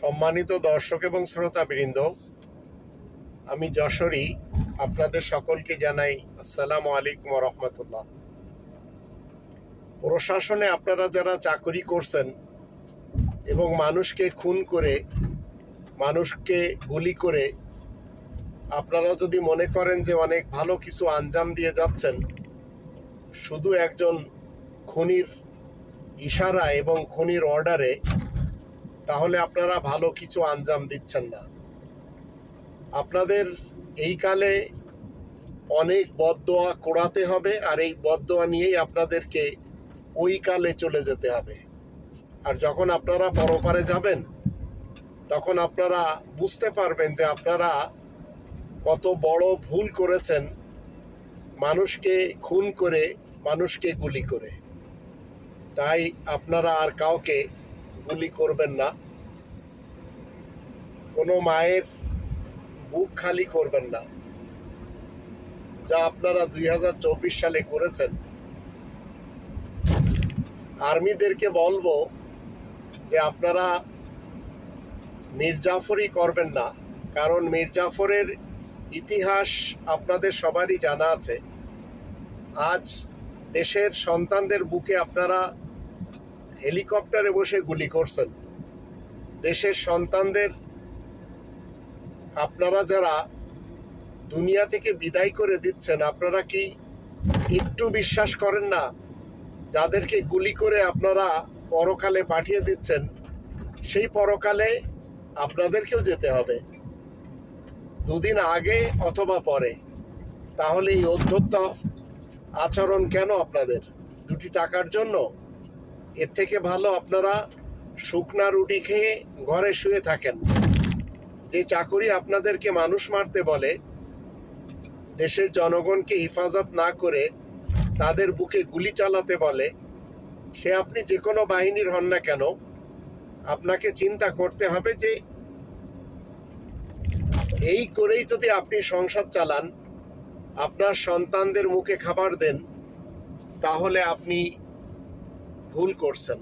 সম্মানিত দর্শক এবং শ্রোতাবৃন্দ, আমি যশোরী, আপনাদের সকলকে জানাই আসসালামু আলাইকুম রহমতুল্লাহ। প্রশাসনে আপনারা যারা চাকরি করছেন এবং মানুষকে খুন করে, মানুষকে গুলি করে, আপনারা যদি মনে করেন যে অনেক ভালো কিছু আঞ্জাম দিয়ে যাচ্ছেন, শুধু একজন খুনির ইশারা এবং খুনির অর্ডারে তাহলে আপনারা ভালো কিছু আঞ্জাম দিচ্ছেন না। আপনাদের এই কালে অনেক বদদোয়া কোড়াতে হবে আর এই বদোয়া নিয়েই আপনাদেরকে ওই কালে চলে যেতে হবে। আর যখন আপনারা পরপারে যাবেন, তখন আপনারা বুঝতে পারবেন যে আপনারা কত বড় ভুল করেছেন মানুষকে খুন করে, মানুষকে গুলি করে। তাই আপনারা আর কাউকে গুলি করবেন না। কোনো মায়ের বুক খালি করবেন না। যা আপনারা দুই হাজার চব্বিশ সালে করেছেন। আর্মিদেরকে বলব যে আপনারা মির্জাফরই করবেন না। কারণ মির্জাফরের ইতিহাস আপনাদের সবারই জানা আছে। আজ দেশের সন্তানদের বুকে আপনারা হেলিকপ্টারে বসে গুলি করছেন। দেশের সন্তানদের, আপনারা যারা দুনিয়া থেকে বিদায় করে দিচ্ছেন, আপনারা কি একটু বিশ্বাস করেন না? যাদেরকে গুলি করে আপনারা পরকালে পাঠিয়ে দিচ্ছেন, সেই পরকালে আপনাদেরকেও যেতে হবে। দুদিন আগে অথবা পরে। তাহলে এই অধ্যত্ত আচরণ কেন আপনাদের? দুটি টাকার জন্য? এর থেকে ভালো আপনারা শুকনা রুটি খেয়ে ঘরে শুয়ে থাকেন। যে চাকুরি আপনাদেরকে মানুষ মারতে বলে, দেশের জনগণকে হেফাজত না করে তাদের বুকে গুলি চালাতে বলে, সে আপনি যে কোনো বাহিনীর হন না কেন, আপনাকে চিন্তা করতে হবে যে এই করেই যদি আপনি সংসার চালান, আপনার সন্তানদের মুখে খাবার দেন, তাহলে আপনি ভুল করছেন।